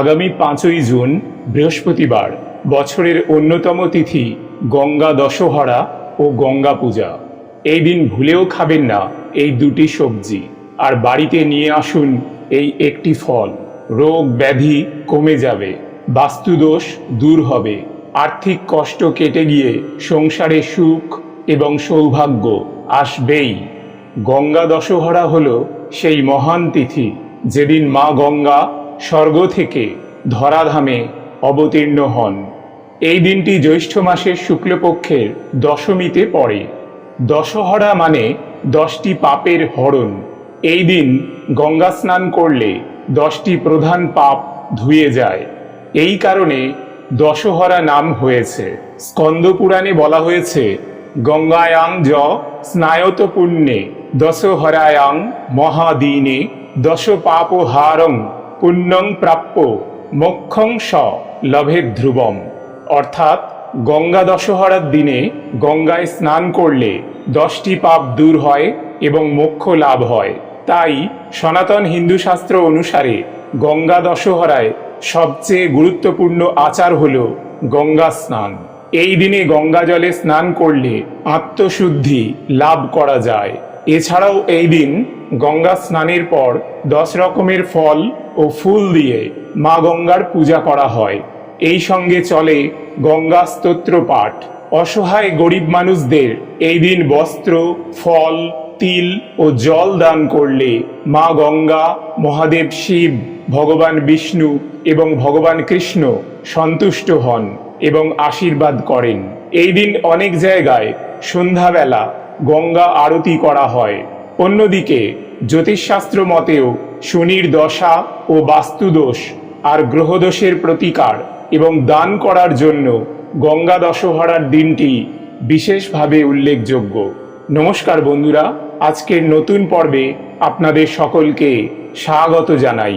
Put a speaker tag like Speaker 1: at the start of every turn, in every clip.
Speaker 1: আগামী পাঁচই জুন, বৃহস্পতিবার, বছরের অন্যতম তিথি গঙ্গা দশহরা ও গঙ্গা পূজা। এই দিন ভুলেও খাবেন না এই দুটি সবজি আর বাড়িতে নিয়ে আসুন এই একটি ফল। রোগ ব্যাধি কমে যাবে, বাস্তুদোষ দূর হবে, আর্থিক কষ্ট কেটে গিয়ে সংসারে সুখ এবং সৌভাগ্য আসবেই। গঙ্গা দশহরা হল সেই মহান তিথি যেদিন মা গঙ্গা স্বর্গ থেকে ধরাধামে অবতীর্ণ হন। এই দিনটি জ্যৈষ্ঠ মাসের শুক্লপক্ষের দশমীতে পড়ে। দশহরা মানে দশটি পাপের হরণ। এই দিন গঙ্গা স্নান করলে দশটি প্রধান পাপ ধুয়ে যায়। এই কারণে দশহরা নাম হয়েছে। স্কন্দ পুরাণে বলা হয়েছে, গঙ্গায়াং জ স্নায়ত পুণ্যে, দশহরায়াং মহাদিনে দশ পাপহারং পুণ্যং প্রাপ্য, মোক্ষং স লভে ধ্রুবম। অর্থাৎ গঙ্গা দশহরার দিনে গঙ্গায় স্নান করলে দশটি পাপ দূর হয় এবং মোক্ষ লাভ হয়। তাই সনাতন হিন্দু শাস্ত্র অনুসারে গঙ্গা দশহরায় সবচেয়ে গুরুত্বপূর্ণ আচার হল গঙ্গা স্নান। এই দিনে গঙ্গা জলে স্নান করলে আত্মশুদ্ধি লাভ করা যায়। এছাড়াও এই দিন গঙ্গা স্নানের পর দশ রকমের ফল ও ফুল দিয়ে মা গঙ্গার পূজা করা হয়। এই সঙ্গে চলে গঙ্গা স্তোত্র পাঠ। অসহায় গরিব মানুষদের এই দিন বস্ত্র, ফল, তিল ও জল দান করলে মা গঙ্গা, মহাদেব শিব, ভগবান বিষ্ণু এবং ভগবান কৃষ্ণ সন্তুষ্ট হন এবং আশীর্বাদ করেন। এই দিন অনেক জায়গায় সন্ধ্যাবেলা গঙ্গা আরতি করা হয়। অন্যদিকে, জ্যোতিষশাস্ত্র মতেও শনির দশা ও বাস্তুদোষ আর গ্রহদোষের প্রতিকার এবং দান করার জন্য গঙ্গা দশহরার দিনটি বিশেষভাবে উল্লেখযোগ্য। নমস্কার বন্ধুরা, আজকের নতুন পর্বে আপনাদের সকলকে স্বাগত জানাই।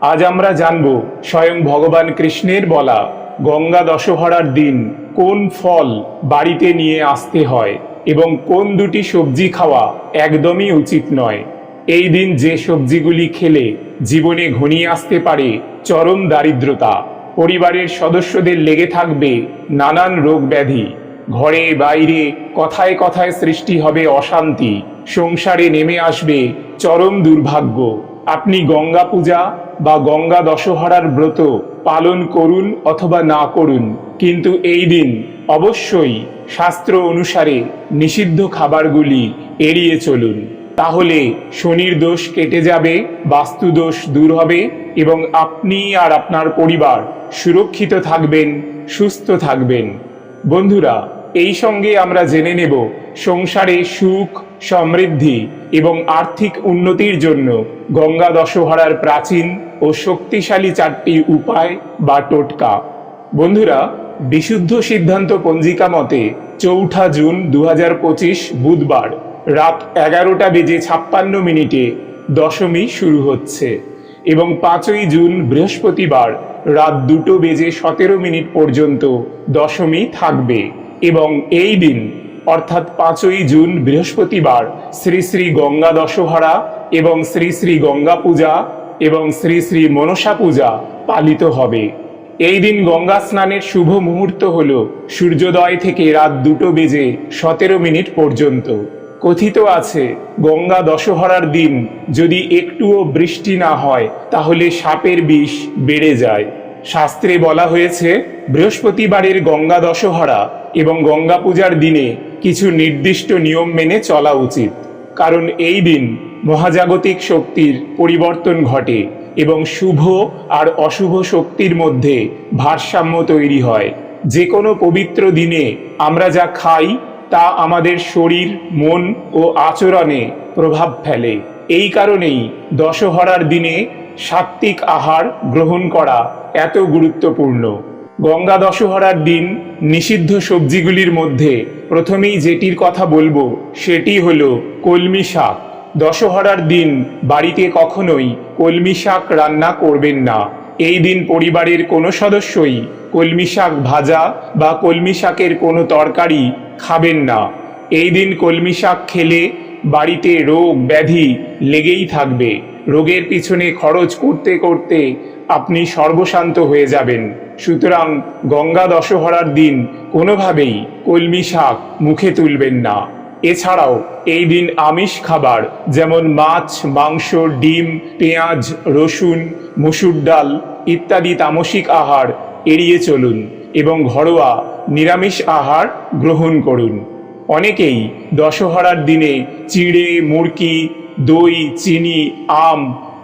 Speaker 1: আজ আমরা জানব স্বয়ং ভগবান কৃষ্ণের বলা গঙ্গা দশহরার দিন কোন ফল বাড়িতে নিয়ে আসতে হয়। এবং কোন দুটি সবজি খাওয়া একদমই উচিত নয়। এই দিন যে সবজিগুলি খেলে জীবনে ঘনিয়ে আসতে পারে চরম দারিদ্রতা। পরিবারের সদস্যদের লেগে থাকবে নানান রোগ ব্যাধি। ঘরে, বাইরে, কথায় কথায় সৃষ্টি হবে অশান্তি। সংসারে নেমে আসবে চরম দুর্ভাগ্য। আপনি গঙ্গা পূজা বা গঙ্গা দশহরার ব্রত পালন করুন অথবা না করুন, কিন্তু এই দিন অবশ্যই শাস্ত্র অনুসারে নিষিদ্ধ খাবারগুলি এড়িয়ে চলুন। তাহলে শনির দোষ কেটে যাবে বাস্তু দোষ দূর হবে এবং আপনি আর আপনার পরিবার সুরক্ষিত থাকবেন, সুস্থ থাকবেন। বন্ধুরা, এই সঙ্গে আমরা জেনে নেব সংসারে সুখ, সমৃদ্ধি এবং আর্থিক উন্নতির জন্য গঙ্গা দশহরার প্রাচীন ও শক্তিশালী চারটি উপায় বা টোটকা। বন্ধুরা, বিশুদ্ধ সিদ্ধান্ত পঞ্জিকা মতে চৌঠা জুন দু হাজার পঁচিশ বুধবার রাত এগারোটা বেজে ছাপ্পান্ন মিনিটে দশমী শুরু হচ্ছে এবং পাঁচই জুন বৃহস্পতিবার রাত দুটো বেজে সতেরো মিনিট পর্যন্ত দশমী থাকবে এবং এই দিন অর্থাৎ পাঁচই জুন বৃহস্পতিবার শ্রী শ্রী গঙ্গা দশহরা এবং শ্রী শ্রী গঙ্গা পূজা এবং শ্রী শ্রী মনসা পূজা পালিত হবে। এই দিন গঙ্গা স্নানের শুভ মুহূর্ত হল সূর্যোদয় থেকে রাত দুটো বেজে সতেরো মিনিট পর্যন্ত। কথিত আছে, গঙ্গা দশহরার দিন যদি একটুও বৃষ্টি না হয়, তাহলে সাপের বিষ বেড়ে যায়। শাস্ত্রে বলা হয়েছে, বৃহস্পতিবারের গঙ্গা দশহরা এবং গঙ্গা পূজার দিনে কিছু নির্দিষ্ট নিয়ম মেনে চলা উচিত। কারণ এই দিন মহাজাগতিক শক্তির পরিবর্তন ঘটে এবং শুভ আর অশুভ শক্তির মধ্যে ভারসাম্য তৈরি হয়। যে কোনো পবিত্র দিনে আমরা যা খাই, তা আমাদের শরীর, মন ও আচরণে প্রভাব ফেলে। এই কারণেই দশহরার দিনে সাত্ত্বিক আহার গ্রহণ করা এত গুরুত্বপূর্ণ। গঙ্গা দশহরার দিন নিষিদ্ধ সবজিগুলির মধ্যে প্রথমেই যেটির কথা বলব, সেটি হলো কলমি শাক। দশহরার দিন বাড়িতে কখনোই কলমি শাক রান্না করবেন না। এই দিন পরিবারের কোনো সদস্যই কলমি শাক ভাজা বা কলমি শাকের কোনো তরকারি খাবেন না। এই দিন কলমি শাক খেলে বাড়িতে রোগ ব্যাধি লেগেই থাকবে। রোগের পিছনে খরচ করতে করতে আপনি সর্বশান্ত হয়ে যাবেন। সুতরাং গঙ্গা দশহরার দিন কোনোভাবেই কলমি শাক মুখে তুলবেন না। এছাড়াও এই দিন আমিষ খাবার যেমন মাছ, মাংস, ডিম, পেঁয়াজ, রসুন, মসুর ডাল ইত্যাদি তামসিক আহার এড়িয়ে চলুন এবং ঘরোয়া নিরামিষ আহার গ্রহণ করুন। অনেকেই দশহরার দিনে চিড়ে মুরকি দই, চিনি, আম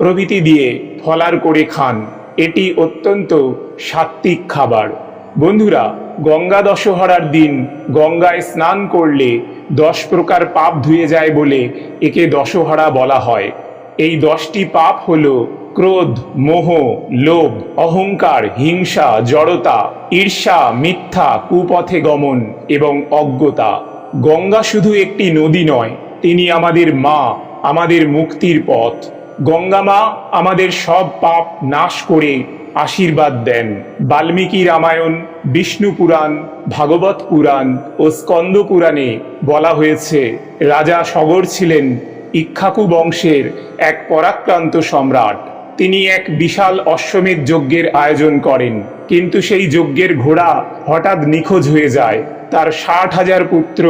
Speaker 1: প্রভৃতি দিয়ে ফলার করে খান। এটি অত্যন্ত সাত্ত্বিক খাবার। বন্ধুরা, গঙ্গা দশহরার দিন গঙ্গায় স্নান করলে দশ প্রকার পাপ ধুয়ে যায় বলে একে দশহরা বলা হয়। এই দশটি পাপ হল ক্রোধ, মোহ, লোভ, অহংকার, হিংসা, জড়তা, ঈর্ষা, মিথ্যা, কুপথে গমন এবং অজ্ঞতা। গঙ্গা শুধু একটি নদী নয়, তিনি আমাদের মা, আমাদের মুক্তির পথ। গঙ্গা মা আমাদের সব পাপ নাশ করে আশীর্বাদ দেন। বাল্মীকি রামায়ণ, বিষ্ণু পুরাণ, ভাগবত পুরাণ ও স্কন্দ পুরাণে বলা হয়েছে, রাজা সগর ছিলেন ইক্ষাকু বংশের এক পরাক্রান্ত সম্রাট। তিনি এক বিশাল অশ্বমেধ যজ্ঞের আয়োজন করেন, কিন্তু সেই যজ্ঞের ঘোড়া হঠাৎ নিখোঁজ হয়ে যায়। তার ষাট হাজার পুত্র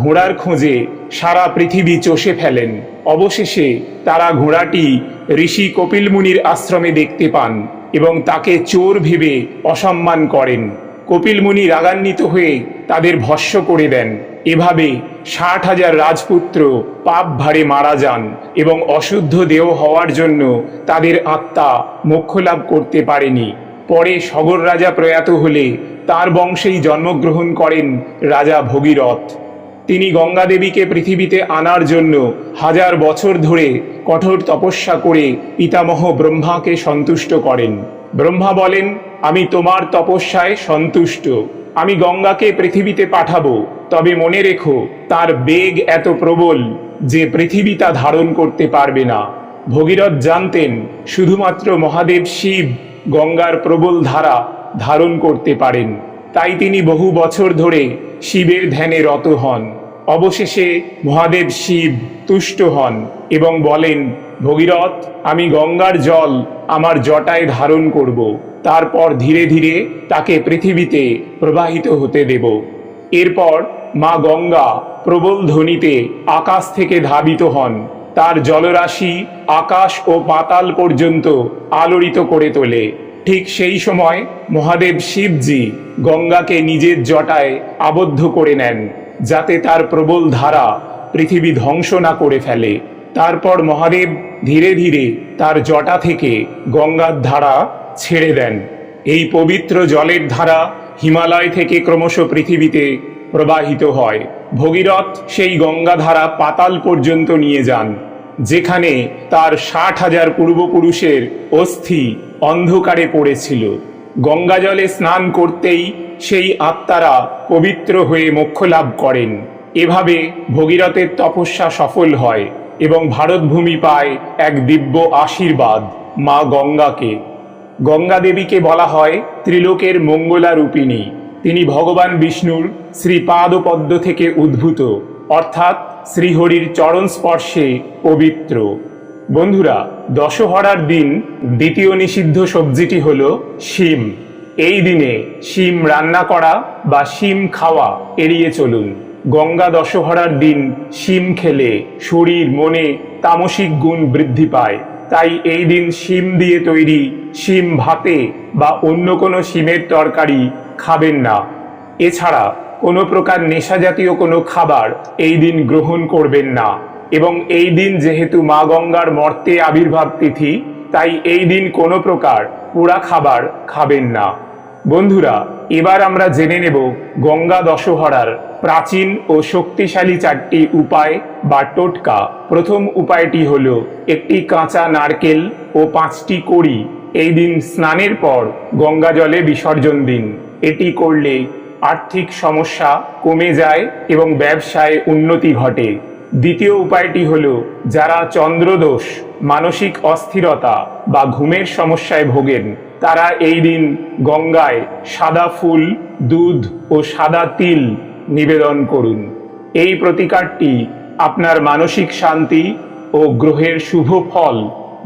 Speaker 1: ঘোড়ার খোঁজে সারা পৃথিবী চষে ফেলেন। অবশেষে তারা ঘোড়াটি ঋষি কপিল মুনির আশ্রমে দেখতে পান এবং তাকে চোর ভেবে অসম্মান করেন। কপিল মুনি রাগান্বিত হয়ে তাদের ভস্য করে দেন। এভাবে ষাট হাজার রাজপুত্র পাপ ভারে মারা যান এবং অশুদ্ধ দেহ হওয়ার জন্য তাদের আত্মা মোক্ষ লাভ করতে পারেনি। পরে সগর রাজা প্রয়াত হলে তার বংশেই জন্মগ্রহণ করেন রাজা ভগীরথ। তিনি গঙ্গা দেবীকে পৃথিবীতে আনার জন্য হাজার বছর ধরে কঠোর তপস্যা করে পিতামহ ব্রহ্মাকে সন্তুষ্ট করেন। ব্রহ্মা বলেন, আমি তোমার তপস্যায় সন্তুষ্ট। আমি গঙ্গাকে পৃথিবীতে পাঠাবো। তবে মনে রেখো, তার বেগ এত প্রবল যে পৃথিবী তা ধারণ করতে পারবে না। ভগীরথ জানতেন, শুধুমাত্র মহাদেব শিব গঙ্গার প্রবল ধারা ধারণ করতে পারেন। তাই তিনি বহু বছর ধরে শিবের ধ্যানে রত হন। অবশেষে মহাদেব শিব তুষ্ট হন এবং বলেন, ভগীরথ, আমি গঙ্গার জল আমার জটায় ধারণ করব। তারপর ধীরে ধীরে তাকে পৃথিবীতে প্রবাহিত হতে দেব। এরপর মা গঙ্গা প্রবল ধ্বনিতে আকাশ থেকে ধাবিত হন। তার জলরাশি আকাশ ও পাতাল পর্যন্ত আলোড়িত করে তোলে। ঠিক সেই সময় মহাদেব শিবজি গঙ্গাকে নিজের জটায় আবদ্ধ করে নেন, যাতে তার প্রবল ধারা পৃথিবী ধ্বংস না করে ফেলে। তারপর মহাদেব ধীরে ধীরে তার জটা থেকে গঙ্গার ধারা ছেড়ে দেন। এই পবিত্র জলের ধারা হিমালয় থেকে ক্রমশ পৃথিবীতে প্রবাহিত হয়। ভগীরথ সেই গঙ্গাধারা পাতাল পর্যন্ত নিয়ে যান, যেখানে তার ষাট হাজার পূর্বপুরুষের অস্থি অন্ধকারে পড়েছিল। গঙ্গা জলে স্নান করতেই সেই আত্মারা পবিত্র হয়ে মোক্ষ লাভ করেন। এভাবে ভগীরথের তপস্যা সফল হয় এবং ভারতভূমি পায় এক দিব্য আশীর্বাদ, মা গঙ্গাকে। গঙ্গা দেবীকে বলা হয় ত্রিলোকের মঙ্গলা রূপিণী তিনি ভগবান বিষ্ণুর শ্রীপাদপদ্ম থেকে উদ্ভূত, অর্থাৎ শ্রীহরির চরণ স্পর্শে পবিত্র। বন্ধুরা, দশহরার দিন দ্বিতীয় নিষিদ্ধ সবজিটি হল শিম। এই দিনে শিম রান্না করা বা শিম খাওয়া এড়িয়ে চলুন। গঙ্গা দশহরার দিন শিম খেলে শরীর, মনে তামসিক গুণ বৃদ্ধি পায়। তাই এই দিন শিম দিয়ে তৈরি শিম ভাতে বা অন্য কোনো শিমের তরকারি খাবেন না। এছাড়া কোনো প্রকার নেশা জাতীয় কোনো খাবার এই দিন গ্রহণ করবেন না। এবং এই দিন যেহেতু মা গঙ্গার মর্তে আবির্ভাব তিথি, তাই এই দিন কোনো প্রকার পোড়া খাবার খাবেন না। বন্ধুরা, এবার আমরা জেনে নেব গঙ্গা দশহরার প্রাচীন ও শক্তিশালী চারটি উপায় বা টোটকা। প্রথম উপায়টি হল একটি কাঁচা নারকেল ও পাঁচটি কড়ি। এই দিন স্নানের পর গঙ্গা জলে বিসর্জন দিন। এটি করলে আর্থিক সমস্যা কমে যায় এবং ব্যবসায় উন্নতি ঘটে। দ্বিতীয় উপায়টি হল, যারা চন্দ্রদোষ, মানসিক অস্থিরতা বা ঘুমের সমস্যায় ভোগেন, তারা এই দিন গঙ্গায় সাদা ফুল, দুধ ও সাদা তিল নিবেদন করুন। এই প্রতিকারটি আপনার মানসিক শান্তি ও গ্রহের শুভ ফল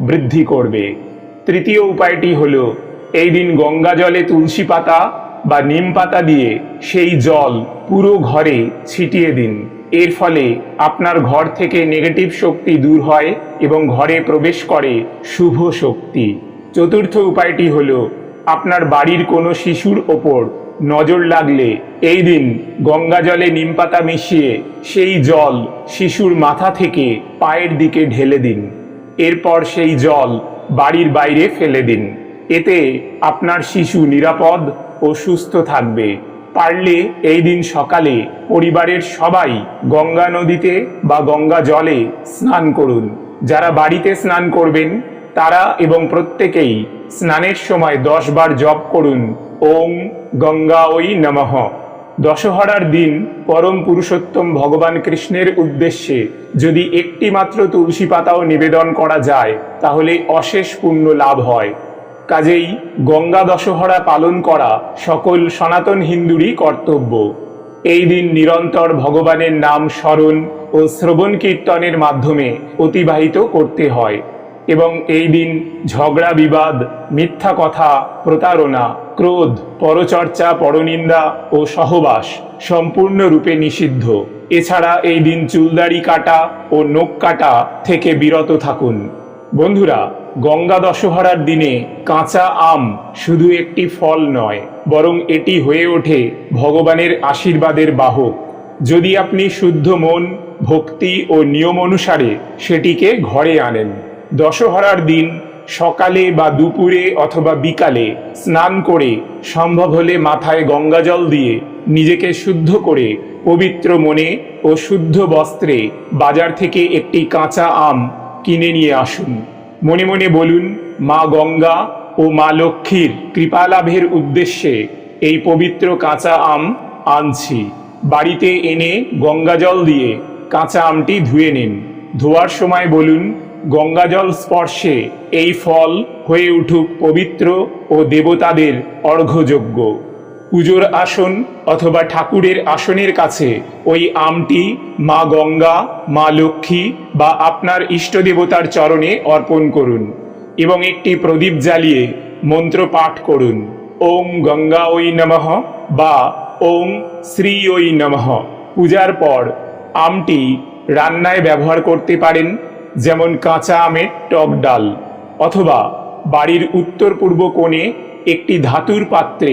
Speaker 1: বৃদ্ধি করবে। তৃতীয় উপায়টি হল, এই দিন গঙ্গা জলে তুলসী পাতা বা নিম পাতা দিয়ে সেই জল পুরো ঘরে ছিটিয়ে দিন। এর ফলে আপনার ঘর থেকে নেগেটিভ শক্তি দূর হয় এবং ঘরে প্রবেশ করে শুভ শক্তি। চতুর্থ উপায়টি হল, আপনার বাড়ির কোনো শিশুর ওপর নজর লাগলে এই দিন গঙ্গা জলে নিমপাতা মিশিয়ে সেই জল শিশুর মাথা থেকে পায়ের দিকে ঢেলে দিন। এরপর সেই জল বাড়ির বাইরে ফেলে দিন। এতে আপনার শিশু নিরাপদ ও সুস্থ থাকবে। পারলে এই দিন সকালে পরিবারের সবাই গঙ্গা নদীতে বা গঙ্গা জলে স্নান করুন। যারা বাড়িতে স্নান করবেন, তারা এবং প্রত্যেকেই স্নানের সময় দশ বার জপ করুন। ওম গঙ্গা ওই নমঃ। দশহরার দিন পরম পুরুষোত্তম ভগবান কৃষ্ণের উদ্দেশ্যে যদি একটি মাত্র তুলসী পাতাও নিবেদন করা যায়, তাহলে অশেষ পুণ্য লাভ হয়। কাজেই গঙ্গা দশহরা পালন করা সকল সনাতন হিন্দুরই কর্তব্য। এই দিন নিরন্তর ভগবানের নাম স্মরণ ও শ্রবণ কীর্তনের মাধ্যমে অতিবাহিত করতে হয় এবং এই দিন ঝগড়া, বিবাদ, মিথ্যা কথা, প্রতারণা, ক্রোধ, পরচর্চা, পরনিন্দা ও সহবাস সম্পূর্ণরূপে নিষিদ্ধ। এছাড়া এই দিন চুলদাড়ি কাটা ও নখ কাটা থেকে বিরত থাকুন। বন্ধুরা গঙ্গা দশহরার দিনে কাঁচা আম শুধু একটি ফল নয়, বরং এটি হয়ে ওঠে ভগবানের আশীর্বাদের বাহক। যদি আপনি শুদ্ধ মন, ভক্তি ও নিয়ম অনুসারে সেটিকে ঘরে আনেন, দশহরার দিন সকালে বা দুপুরে অথবা বিকালে স্নান করে সম্ভব হলে মাথায় গঙ্গাজল দিয়ে নিজেকে শুদ্ধ করে পবিত্র মনে ও শুদ্ধ বস্ত্রে বাজার থেকে একটি কাঁচা আম কিনে নিয়ে আসুন। মনে মনে বলুন, মা গঙ্গা ও মা লক্ষ্মীর কৃপালাভের উদ্দেশ্যে এই পবিত্র কাঁচা আম আনছি। বাড়িতে এনে গঙ্গাজল দিয়ে কাঁচা আমটি ধুয়ে নিন। ধোয়ার সময় বলুন গঙ্গাজল স্পর্শে এই ফল হয়ে উঠুক পবিত্র ও দেবতাদের অর্ঘ্যযোগ্য। পুজোর আসন অথবা ঠাকুরের আসনের কাছে ওই আমটি মা গঙ্গা, মা লক্ষ্মী বা আপনার ইষ্ট দেবতার চরণে অর্পণ করুন এবং একটি প্রদীপ জ্বালিয়ে মন্ত্র পাঠ করুন। ওম গঙ্গা ওই নমঃ বা ওম শ্রী ওই নমঃ। পূজার পর আমটি রান্নায় ব্যবহার করতে পারেন যেমন কাঁচা আমের টক ডাল অথবা বাড়ির উত্তর পূর্ব কোণে একটি ধাতুর পাত্রে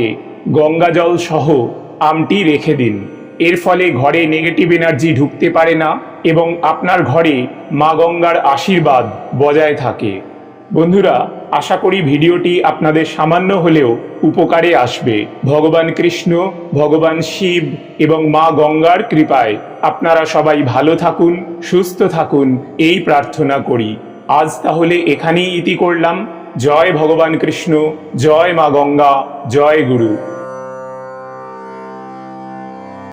Speaker 1: গঙ্গাজল সহ আমটি রেখে দিন। এর ফলে ঘরে নেগেটিভ এনার্জি ঢুকতে পারে না এবং আপনার ঘরে মা গঙ্গার আশীর্বাদ বজায় থাকে। বন্ধুরা, আশা করি ভিডিওটি আপনাদের সামান্য হলেও উপকারে আসবে। ভগবান কৃষ্ণ, ভগবান শিব এবং মা গঙ্গার কৃপায় আপনারা সবাই ভালো থাকুন, সুস্থ থাকুন, এই প্রার্থনা করি। আজ তাহলে এখানেই ইতি করলাম। জয় ভগবান কৃষ্ণ, জয় মা গঙ্গা, জয় গুরু।